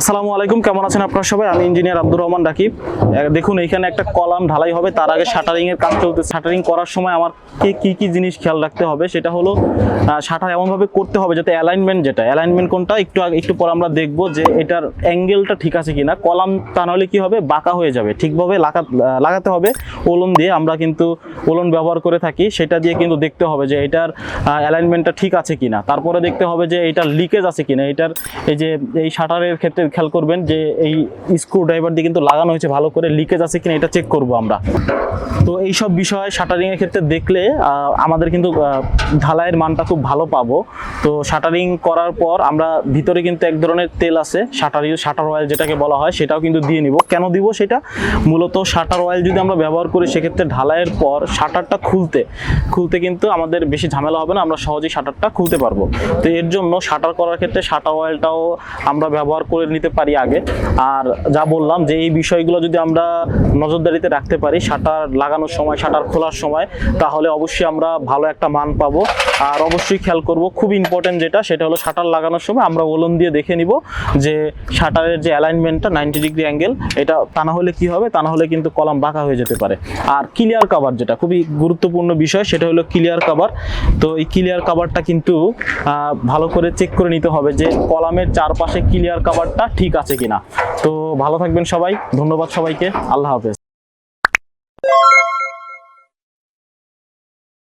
আসসালামু আলাইকুম, কেমন আছেন আপনারা সবাই? আমি ইঞ্জিনিয়ার আব্দুর রহমান রাকিব। দেখুন, এখানে একটা কলাম ঢালাই হবে, তার আগে শাটারিং এর কাজ চলতে শাটারিং করার সময় আমার কি কি কি জিনিস খেয়াল রাখতে হবে, সেটা হলো শাটার এমন ভাবে করতে হবে যাতে অ্যালাইনমেন্ট যেটা অ্যালাইনমেন্ট কোনটা, একটু একটু পর আমরা দেখব যে এটার অ্যাঙ্গেলটা ঠিক আছে কিনা। কলাম তা নাহলে কি হবে? বাঁকা হয়ে যাবে। ঠিকভাবে লাগা, লাগাতে হবে। ওলন দিয়ে আমরা কিন্তু ওলন ব্যবহার করে থাকি। সেটা দিয়ে কিন্তু দেখতে হবে যে এটার অ্যালাইনমেন্টটা ঠিক আছে কিনা। তারপরে দেখতে হবে যে এটার লিকেজ আছে কিনা। এটার, এই যে, এই শাটারের ক্ষেত্রে খেয়াল করবেন যে এই স্ক্রু ড্রাইভার দিয়ে কিন্তু লাগানো হয়েছে ভালো করে লিকেজ আছে কিনা এটা চেক করব আমরা। তো এই সব বিষয় শাটারিং এর ক্ষেত্রে দেখলে আমাদের কিন্তু ঢালাইয়ের মানটা খুব ভালো পাবো। তো শাটারিং করার পর আমরা ভিতরে কিন্তু এক ধরনের তেল আছে, শাটারি, শাটার অয়েল যেটাকে বলা হয়, সেটাও কিন্তু দিয়ে নিব। কেন দিব সেটা? মূলত শাটার অয়েল যদি আমরা ব্যবহার করি, সেক্ষেত্রে ঢালাইয়ের পর শাটারটা খুলতে খুলতে কিন্তু আমাদের বেশি ঝামেলা হবে না, আমরা সহজেই শাটারটা খুলতে পারব। তো এর জন্য শাটার করার ক্ষেত্রে শাটার অয়েলটাও আমরা ব্যবহার করে নিতে পারি আগে। আর যা বললাম যে এই বিষয়গুলো যদি আমরা নজরদারিতে রাখতে পারি, শাটার লাগানোর সময়, শাটার খোলার সময়, তাহলে অবশ্যই আমরা ভালো একটা মান পাবো। আর অবশ্যই খেয়াল করব, খুব ইম্পর্টেন্ট যেটা, সেটা হলো শাটার লাগানোর সময় আমরা ওলন দিয়ে দেখে নিব যে শাটারের যে অ্যালাইনমেন্টটা নাইনটি ডিগ্রি অ্যাঙ্গেল এটা তা না হলে কি হবে, তা না হলে কিন্তু কলাম বাঁকা হয়ে যেতে পারে। আর ক্লিয়ার কাভার যেটা, খুবই গুরুত্বপূর্ণ বিষয়, সেটা হলো ক্লিয়ার কাভার তো এই ক্লিয়ার কাভারটা কিন্তু ভালো করে চেক করে নিতে হবে যে কলামের চারপাশে ক্লিয়ার কাভারটা ঠিক আছে কিনা। তো ভালো থাকবেন সবাই, ধন্যবাদ সবাইকে, আল্লাহ হাফেজ।